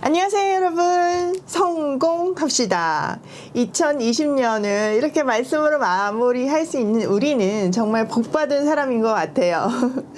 안녕하세요, 여러분. 성공합시다. 2020년을 이렇게 말씀으로 마무리할 수 있는 우리는 정말 복받은 사람인 것 같아요.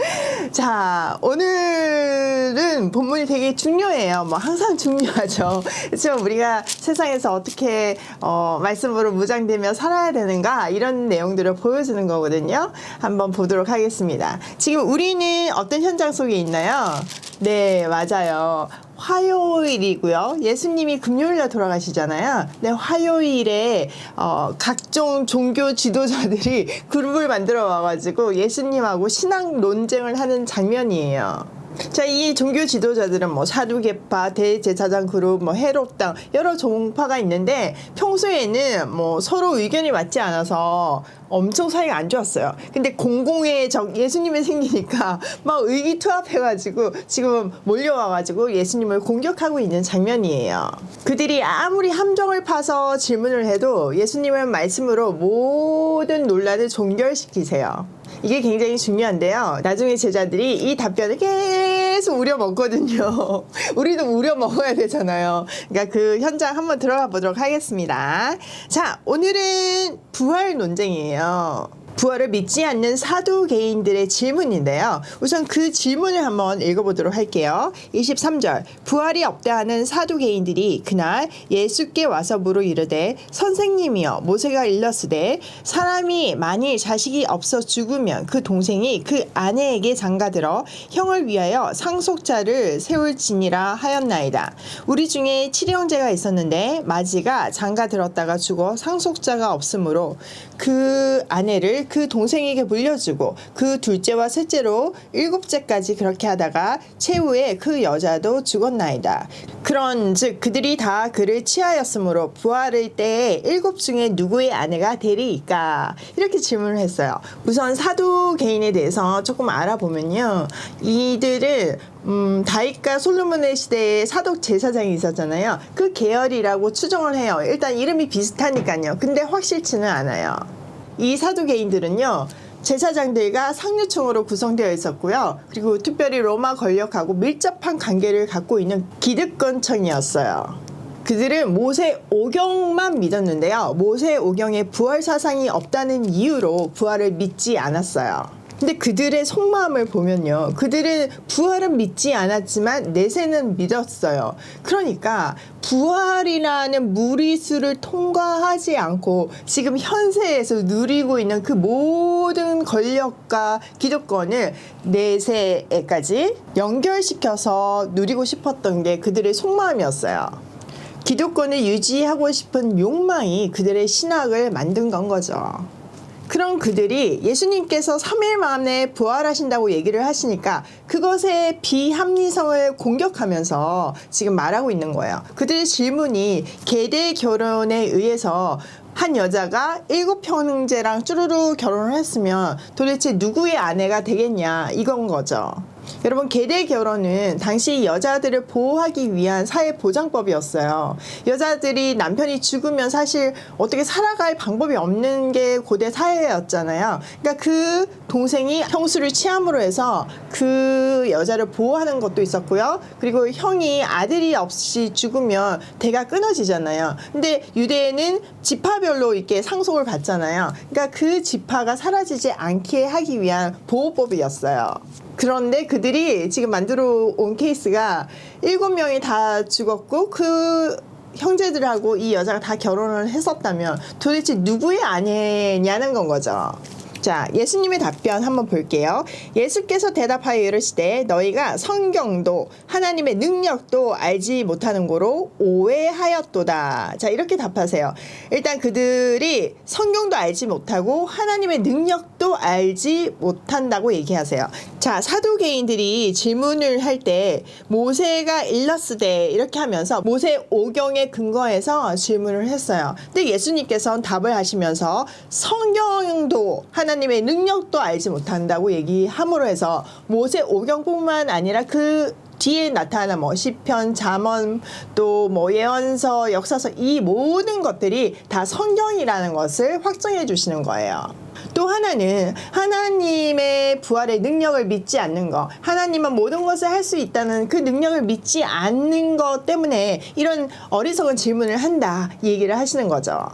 자, 오늘은 본문이 되게 중요해요. 뭐, 항상 중요하죠. 그렇지만 우리가 세상에서 어떻게, 어, 말씀으로 무장되며 살아야 되는가, 이런 내용들을 보여주는 거거든요. 한번 보도록 하겠습니다. 지금 우리는 어떤 현장 속에 있나요? 네, 맞아요. 화요일이고요. 예수님이 금요일날 돌아가시잖아요. 네, 화요일에 어, 각종 종교 지도자들이 그룹을 만들어 와가지고 예수님하고 신앙 논쟁을 하는 장면이에요. 자, 이 종교 지도자들은 뭐 사두개파, 대제사장 그룹, 뭐 해롭당 여러 종파가 있는데 평소에는 뭐 서로 의견이 맞지 않아서 엄청 사이가 안 좋았어요. 근데 공공의 적 예수님이 생기니까 막 의기투합해가지고 지금 몰려와가지고 예수님을 공격하고 있는 장면이에요. 그들이 아무리 함정을 파서 질문을 해도 예수님은 말씀으로 모든 논란을 종결시키세요. 이게 굉장히 중요한데요. 나중에 제자들이 이 답변을 계속 우려 먹거든요. 우리도 우려 먹어야 되잖아요. 그러니까 그 현장 한번 들어가 보도록 하겠습니다. 자, 오늘은 부활 논쟁이에요. 부활을 믿지 않는 사두개인들의 질문인데요. 우선 그 질문을 한번 읽어보도록 할게요. 23절 부활이 없다 하는 사두개인들이 그날 예수께 와서 물어 이르되 선생님이여 모세가 일렀으되 사람이 만일 자식이 없어 죽으면 그 동생이 그 아내에게 장가들어 형을 위하여 상속자를 세울지니라 하였나이다. 우리 중에 칠형제가 있었는데 마지가 장가들었다가 죽어 상속자가 없으므로 그 아내를 그 동생에게 물려주고 그 둘째와 셋째로 일곱째까지 그렇게 하다가 최후에 그 여자도 죽었나이다. 그런즉 그들이 다 그를 취하였으므로 부활의 때에 일곱 중에 누구의 아내가 되리이까 이렇게 질문을 했어요. 우선 사두 개인에 대해서 조금 알아보면요, 이들을 음, 다윗과 솔로몬의 시대에 사독 제사장이 있었잖아요. 그 계열이라고 추정을 해요. 일단 이름이 비슷하니까요. 근데 확실치는 않아요. 이 사두개인들은요. 제사장들과 상류층으로 구성되어 있었고요. 그리고 특별히 로마 권력하고 밀접한 관계를 갖고 있는 기득권층이었어요. 그들은 모세 오경만 믿었는데요. 모세 오경에 부활 사상이 없다는 이유로 부활을 믿지 않았어요. 근데 그들의 속마음을 보면요. 그들은 부활은 믿지 않았지만 내세는 믿었어요. 그러니까 부활이라는 무리수를 통과하지 않고 지금 현세에서 누리고 있는 그 모든 권력과 기득권을 내세에까지 연결시켜서 누리고 싶었던 게 그들의 속마음이었어요. 기득권을 유지하고 싶은 욕망이 그들의 신학을 만든 건 거죠. 그런 그들이 예수님께서 3일 만에 부활하신다고 얘기를 하시니까 그것의 비합리성을 공격하면서 지금 말하고 있는 거예요. 그들의 질문이 계대 결혼에 의해서 한 여자가 일곱 형제랑 쭈루루 결혼을 했으면 도대체 누구의 아내가 되겠냐 이건 거죠. 여러분 계대 결혼은 당시 여자들을 보호하기 위한 사회 보장법이었어요. 여자들이 남편이 죽으면 사실 어떻게 살아갈 방법이 없는 게 고대 사회였잖아요. 그러니까 그 동생이 형수를 취함으로 해서 그 여자를 보호하는 것도 있었고요. 그리고 형이 아들이 없이 죽으면 대가 끊어지잖아요. 근데 유대에는 지파별로 이렇게 상속을 받잖아요. 그러니까 그 지파가 사라지지 않게 하기 위한 보호법이었어요. 그런데 그들이 지금 만들어 온 케이스가 일곱 명이 다 죽었고 그 형제들하고 이 여자가 다 결혼을 했었다면 도대체 누구의 아내냐는 건 거죠. 자, 예수님의 답변 한번 볼게요. 예수께서 대답하여 이르시되 너희가 성경도 하나님의 능력도 알지 못하는 거로 오해하였도다. 자, 이렇게 답하세요. 일단 그들이 성경도 알지 못하고 하나님의 능력 도 알지 못한다고 얘기하세요. 자, 사두개인들이 질문을 할 때 모세가 일러스되 이렇게 하면서 모세 오경에 근거해서 질문을 했어요. 근데 예수님께서는 답을 하시면서 성경도 하나님의 능력도 알지 못한다고 얘기함으로 해서 모세 오경뿐만 아니라 그 뒤에 나타난 뭐 시편, 잠언, 또 뭐 예언서, 역사서 이 모든 것들이 다 성경이라는 것을 확정해 주시는 거예요. 또 하나는 하나님의 부활의 능력을 믿지 않는 것, 하나님은 모든 것을 할 수 있다는 그 능력을 믿지 않는 것 때문에 이런 어리석은 질문을 한다 이 얘기를 하시는 거죠.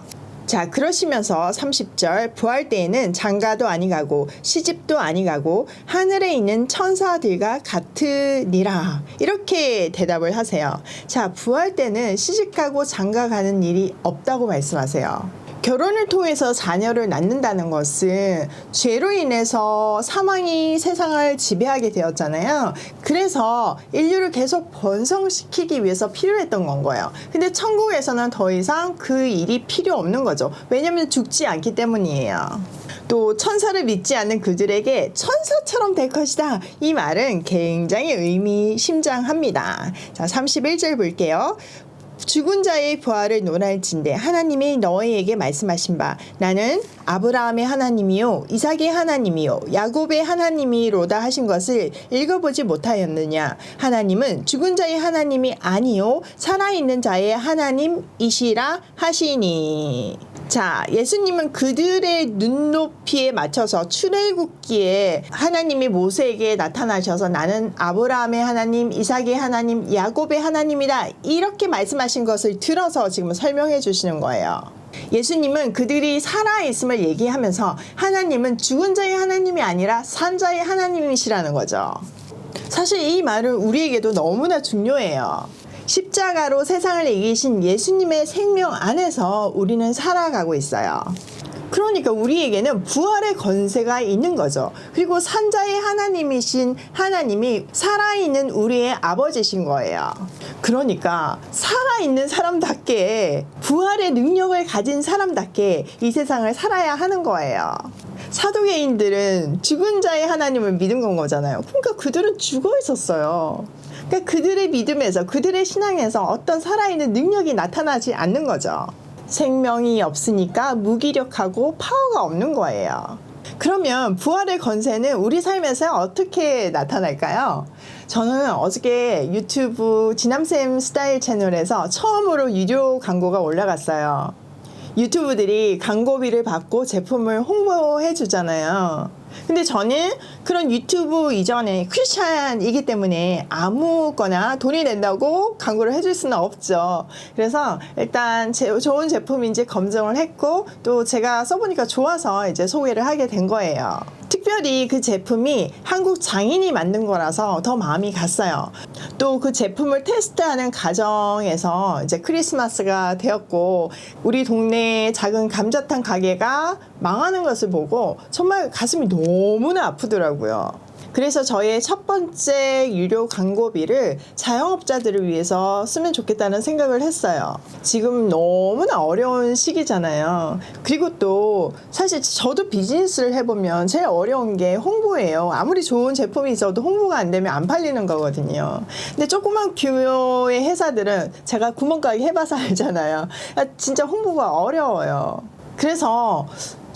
자, 그러시면서 30절 부활 때에는 장가도 아니 가고 시집도 아니 가고 하늘에 있는 천사들과 같으니라. 이렇게 대답을 하세요. 자, 부활 때는 시집 가고 장가 가는 일이 없다고 말씀하세요. 결혼을 통해서 자녀를 낳는다는 것은 죄로 인해서 사망이 세상을 지배하게 되었잖아요. 그래서 인류를 계속 번성시키기 위해서 필요했던 건 거예요. 근데 천국에서는 더 이상 그 일이 필요 없는 거죠. 왜냐하면 죽지 않기 때문이에요. 또 천사를 믿지 않는 그들에게 천사처럼 될 것이다. 이 말은 굉장히 의미심장합니다. 자, 31절 볼게요. 죽은 자의 부활을 논할진대 하나님이 너희에게 말씀하신 바 나는 아브라함의 하나님이요 이삭의 하나님이요 야곱의 하나님이로다 하신 것을 읽어보지 못하였느냐? 하나님은 죽은 자의 하나님이 아니요 살아있는 자의 하나님이시라 하시니 자, 예수님은 그들의 눈높이에 맞춰서 출애굽기에 하나님이 모세에게 나타나셔서 나는 아브라함의 하나님, 이삭의 하나님, 야곱의 하나님이다. 이렇게 말씀하신 것을 들어서 지금 설명해 주시는 거예요. 예수님은 그들이 살아있음을 얘기하면서 하나님은 죽은 자의 하나님이 아니라 산 자의 하나님이시라는 거죠. 사실 이 말은 우리에게도 너무나 중요해요. 십자가로 세상을 이기신 예수님의 생명 안에서 우리는 살아가고 있어요. 그러니까 우리에게는 부활의 건세가 있는 거죠. 그리고 산자의 하나님이신 하나님이 살아있는 우리의 아버지신 거예요. 그러니까 살아있는 사람답게 부활의 능력을 가진 사람답게 이 세상을 살아야 하는 거예요. 사도계인들은 죽은 자의 하나님을 믿은 건 거잖아요. 그러니까 그들은 죽어 있었어요. 그러니까 그들의 믿음에서 그들의 신앙에서 어떤 살아있는 능력이 나타나지 않는 거죠. 생명이 없으니까 무기력하고 파워가 없는 거예요. 그러면 부활의 건세는 우리 삶에서 어떻게 나타날까요? 저는 어저께 유튜브 지남쌤 스타일 채널에서 처음으로 유료 광고가 올라갔어요. 유튜브들이 광고비를 받고 제품을 홍보해 주잖아요. 근데 저는 그런 유튜브 이전에 크리스찬이기 때문에 아무거나 돈이 낸다고 광고를 해줄 수는 없죠. 그래서 일단 제, 좋은 제품인지 검증을 했고 또 제가 써보니까 좋아서 이제 소개를 하게 된 거예요. 특별히 그 제품이 한국 장인이 만든 거라서 더 마음이 갔어요. 또 그 제품을 테스트하는 과정에서 이제 크리스마스가 되었고 우리 동네 작은 감자탕 가게가 망하는 것을 보고 정말 가슴이 너무나 아프더라고요. 그래서 저의 첫 번째 유료 광고비를 자영업자들을 위해서 쓰면 좋겠다는 생각을 했어요. 지금 너무나 어려운 시기잖아요. 그리고 또 사실 저도 비즈니스를 해보면 제일 어려운 게 홍보예요. 아무리 좋은 제품이 있어도 홍보가 안 되면 안 팔리는 거거든요. 근데 조그만 규모의 회사들은 제가 구멍가게 해봐서 알잖아요. 아, 진짜 홍보가 어려워요. 그래서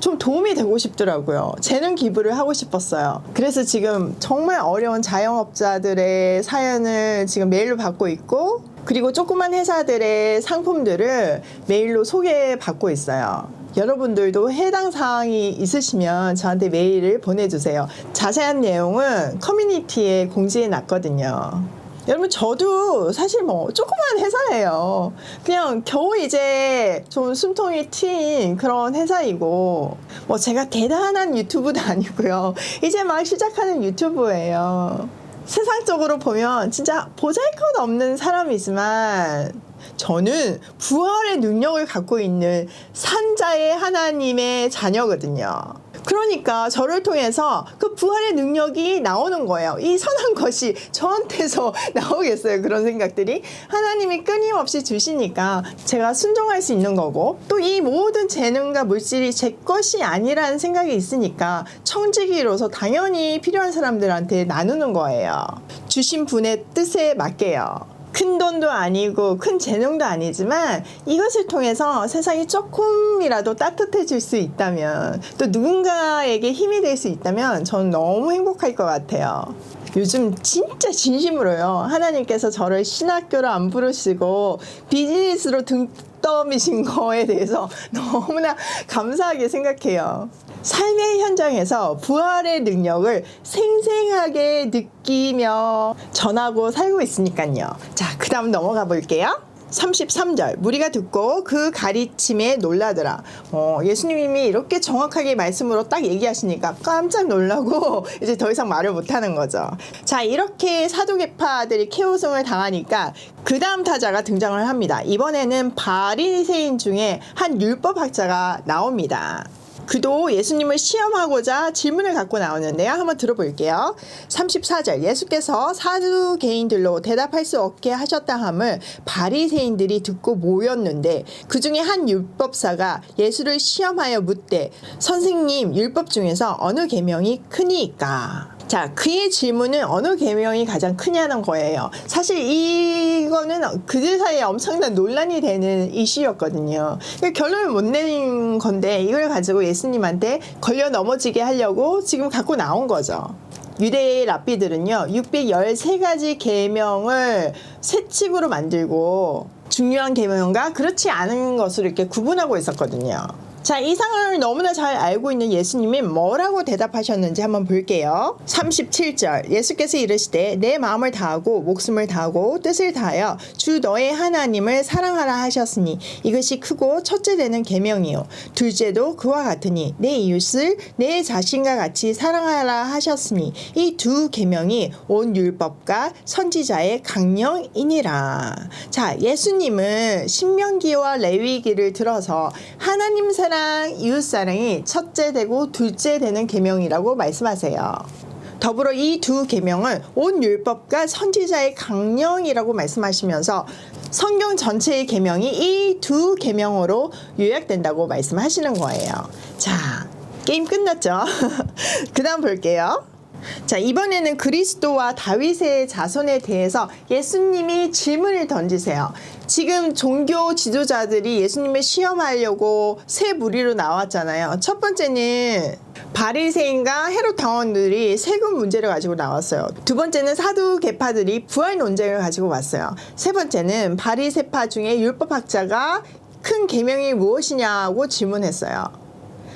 좀 도움이 되고 싶더라고요. 재능 기부를 하고 싶었어요. 그래서 지금 정말 어려운 자영업자들의 사연을 지금 메일로 받고 있고, 그리고 조그만 회사들의 상품들을 메일로 소개받고 있어요. 여러분들도 해당 사항이 있으시면 저한테 메일을 보내주세요. 자세한 내용은 커뮤니티에 공지해 놨거든요. 여러분 저도 사실 뭐 조그만 회사예요. 그냥 겨우 이제 좀 숨통이 트인 그런 회사이고 뭐 제가 대단한 유튜브도 아니고요. 이제 막 시작하는 유튜브예요. 세상적으로 보면 진짜 보잘것 없는 사람이지만 저는 부활의 능력을 갖고 있는 산자의 하나님의 자녀거든요. 그러니까 저를 통해서 그 부활의 능력이 나오는 거예요. 이 선한 것이 저한테서 나오겠어요. 그런 생각들이. 하나님이 끊임없이 주시니까 제가 순종할 수 있는 거고 또 이 모든 재능과 물질이 제 것이 아니라는 생각이 있으니까 청지기로서 당연히 필요한 사람들한테 나누는 거예요. 주신 분의 뜻에 맞게요. 큰 돈도 아니고 큰 재능도 아니지만 이것을 통해서 세상이 조금이라도 따뜻해질 수 있다면 또 누군가에게 힘이 될 수 있다면 저는 너무 행복할 것 같아요. 요즘 진짜 진심으로요. 하나님께서 저를 신학교로 안 부르시고 비즈니스로 등 떠미신 거에 대해서 너무나 감사하게 생각해요. 삶의 현장에서 부활의 능력을 생생하게 느끼며 전하고 살고 있으니까요. 자, 그 다음 넘어가 볼게요. 33절 무리가 듣고 그 가르침에 놀라더라. 어, 예수님이 이렇게 정확하게 말씀으로 딱 얘기하시니까 깜짝 놀라고 이제 더 이상 말을 못 하는 거죠. 자, 이렇게 사도계파들이 케오승을 당하니까 그 다음 타자가 등장을 합니다. 이번에는 바리새인 중에 한 율법학자가 나옵니다. 그도 예수님을 시험하고자 질문을 갖고 나오는데요. 한번 들어볼게요. 34절 예수께서 사두개인들로 대답할 수 없게 하셨다 함을 바리새인들이 듣고 모였는데 그 중에 한 율법사가 예수를 시험하여 묻되 선생님 율법 중에서 어느 계명이 크니까 자, 그의 질문은 어느 계명이 가장 크냐는 거예요. 사실 이거는 그들 사이에 엄청난 논란이 되는 이슈였거든요. 그러니까 결론을 못 내는 건데 이걸 가지고 예수님한테 걸려 넘어지게 하려고 지금 갖고 나온 거죠. 유대의 랍비들은요, 613가지 계명을 세 칙으로 만들고 중요한 계명과 그렇지 않은 것으로 이렇게 구분하고 있었거든요. 자, 이 상황을 너무나 잘 알고 있는 예수님이 뭐라고 대답하셨는지 한번 볼게요. 37절. 예수께서 이르시되 내 마음을 다하고 목숨을 다하고 뜻을 다하여 주 너의 하나님을 사랑하라 하셨으니 이것이 크고 첫째 되는 계명이요. 둘째도 그와 같으니 내 이웃을 내 자신과 같이 사랑하라 하셨으니 이 두 계명이 온 율법과 선지자의 강령이니라. 자, 예수님은 신명기와 레위기를 들어서 하나님 사랑 사랑, 이웃 사랑이 첫째 되고 둘째 되는 계명이라고 말씀하세요. 더불어 이 두 계명은 온 율법과 선지자의 강령이라고 말씀하시면서 성경 전체의 계명이 이 두 계명으로 요약된다고 말씀하시는 거예요. 자, 게임 끝났죠? 그다음 볼게요. 자, 이번에는 그리스도와 다윗의 자손에 대해서 예수님이 질문을 던지세요. 지금 종교 지도자들이 예수님을 시험하려고 세 무리로 나왔잖아요. 첫 번째는 바리새인과 헤롯 당원들이 세금 문제를 가지고 나왔어요. 두 번째는 사두 계파들이 부활 논쟁을 가지고 왔어요. 세 번째는 바리새파 중에 율법학자가 큰 계명이 무엇이냐고 질문했어요.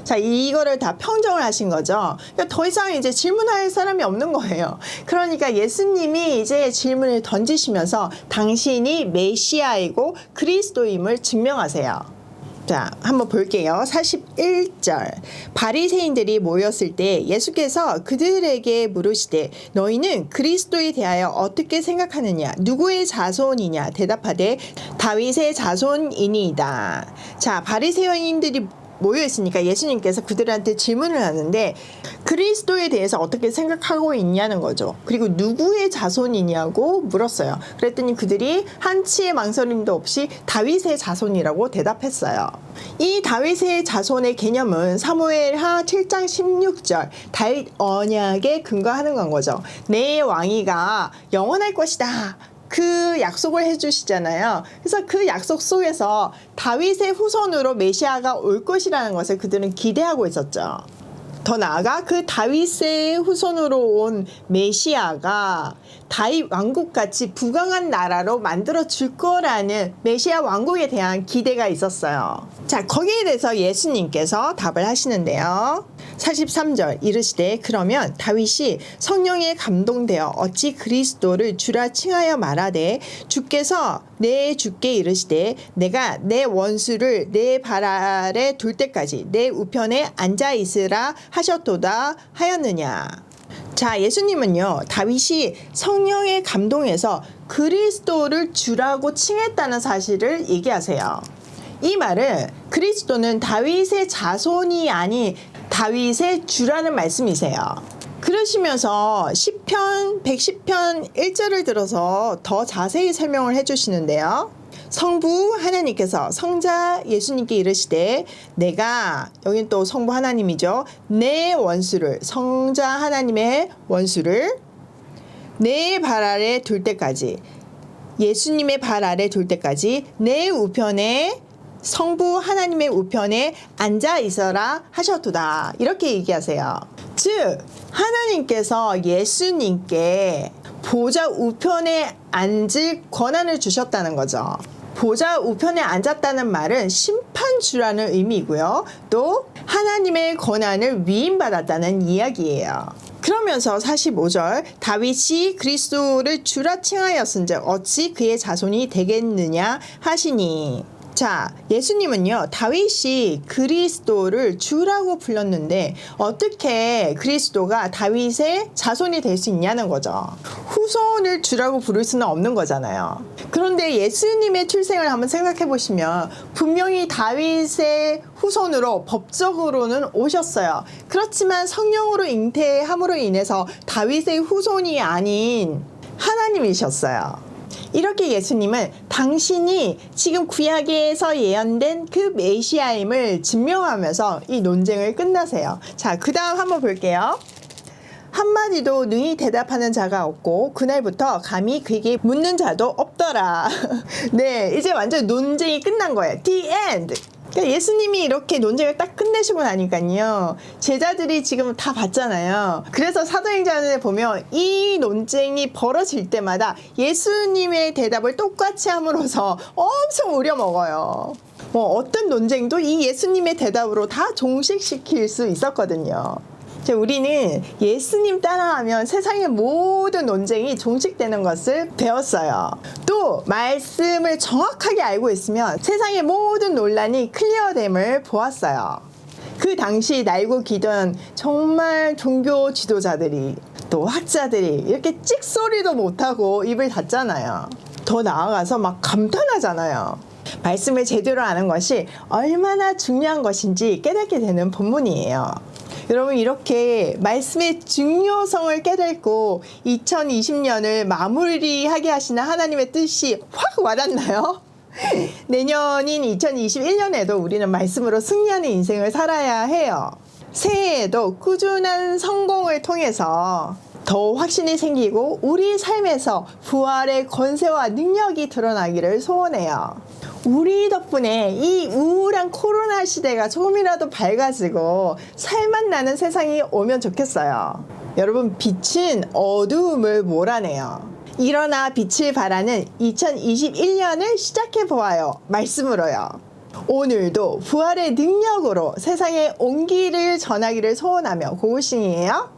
자, 이거를 다 평정을 하신 거죠. 그러니까 더 이상 이제 질문할 사람이 없는 거예요. 그러니까 예수님이 이제 질문을 던지시면서 당신이 메시아이고 그리스도임을 증명하세요. 자, 한번 볼게요. 41절. 바리새인들이 모였을 때 예수께서 그들에게 물으시되 너희는 그리스도에 대하여 어떻게 생각하느냐? 누구의 자손이냐? 대답하되 다윗의 자손이니이다. 자, 바리새인들이 모여 있으니까 예수님께서 그들한테 질문을 하는데 그리스도에 대해서 어떻게 생각하고 있냐는 거죠. 그리고 누구의 자손이냐고 물었어요. 그랬더니 그들이 한치의 망설임도 없이 다윗의 자손이라고 대답했어요. 이 다윗의 자손의 개념은 사무엘하 7장 16절 다윗 언약에 근거하는 건 거죠. 내 왕위가 영원할 것이다. 그 약속을 해주시잖아요. 그래서 그 약속 속에서 다윗의 후손으로 메시아가 올 것이라는 것을 그들은 기대하고 있었죠. 더 나아가 그 다윗의 후손으로 온 메시아가 다윗 왕국 같이 부강한 나라로 만들어 줄 거라는 메시아 왕국에 대한 기대가 있었어요. 자, 거기에 대해서 예수님께서 답을 하시는데요. 43절 이르시되 그러면 다윗이 성령에 감동되어 어찌 그리스도를 주라 칭하여 말하되 주께서 내 주께 이르시되 내가 내 원수를 내 발 아래 둘 때까지 내 우편에 앉아 있으라 하셨도다 하였느냐 자, 예수님은요, 다윗이 성령의 감동에서 그리스도를 주라고 칭했다는 사실을 얘기하세요. 이 말은 그리스도는 다윗의 자손이 아닌 다윗의 주라는 말씀이세요. 그러시면서 10편, 110편 1절을 들어서 더 자세히 설명을 해주시는데요. 성부 하나님께서 성자 예수님께 이르시되 내가 여긴 또 성부 하나님이죠. 내 원수를 성자 하나님의 원수를 내 발 아래 둘 때까지 예수님의 발 아래 둘 때까지 내 우편에 성부 하나님의 우편에 앉아 있어라 하셨도다. 이렇게 얘기하세요. 즉 하나님께서 예수님께 보좌 우편에 앉을 권한을 주셨다는 거죠. 보좌 우편에 앉았다는 말은 심판주라는 의미고요. 또 하나님의 권한을 위임받았다는 이야기예요. 그러면서 45절 다윗이 그리스도를 주라 칭하였은즉 어찌 그의 자손이 되겠느냐 하시니 자, 예수님은요, 다윗이 그리스도를 주라고 불렀는데, 어떻게 그리스도가 다윗의 자손이 될 수 있냐는 거죠. 후손을 주라고 부를 수는 없는 거잖아요. 그런데 예수님의 출생을 한번 생각해 보시면, 분명히 다윗의 후손으로 법적으로는 오셨어요. 그렇지만 성령으로 잉태함으로 인해서 다윗의 후손이 아닌 하나님이셨어요. 이렇게 예수님은 당신이 지금 구약에서 예언된 그 메시아임을 증명하면서 이 논쟁을 끝나세요. 자, 그 다음 한번 볼게요. 한마디도 능히 대답하는 자가 없고 그날부터 감히 그에게 묻는 자도 없더라. 네, 이제 완전 논쟁이 끝난 거예요. The end. 그러니까 예수님이 이렇게 논쟁을 딱 끝내시고 나니까요. 제자들이 지금 다 봤잖아요. 그래서 사도행전에 보면 이 논쟁이 벌어질 때마다 예수님의 대답을 똑같이 함으로써 엄청 우려먹어요. 뭐 어떤 논쟁도 이 예수님의 대답으로 다 종식시킬 수 있었거든요. 자, 우리는 예수님 따라하면 세상의 모든 논쟁이 종식되는 것을 배웠어요. 또 말씀을 정확하게 알고 있으면 세상의 모든 논란이 클리어됨을 보았어요. 그 당시 날고 기던 정말 종교 지도자들이 또 학자들이 이렇게 찍소리도 못하고 입을 닫잖아요. 더 나아가서 막 감탄하잖아요. 말씀을 제대로 아는 것이 얼마나 중요한 것인지 깨닫게 되는 본문이에요. 여러분 이렇게 말씀의 중요성을 깨닫고 2020년을 마무리하게 하시는 하나님의 뜻이 확 와닿나요? 내년인 2021년에도 우리는 말씀으로 승리하는 인생을 살아야 해요. 새해에도 꾸준한 성공을 통해서 더 확신이 생기고 우리 삶에서 부활의 권세와 능력이 드러나기를 소원해요. 우리 덕분에 이 우울한 코로나 시대가 조금이라도 밝아지고 살맛 나는 세상이 오면 좋겠어요. 여러분, 빛은 어두움을 몰아내요. 일어나 빛을 발하는 2021년을 시작해 보아요. 말씀으로요. 오늘도 부활의 능력으로 세상에 온기를 전하기를 소원하며 고우싱이에요.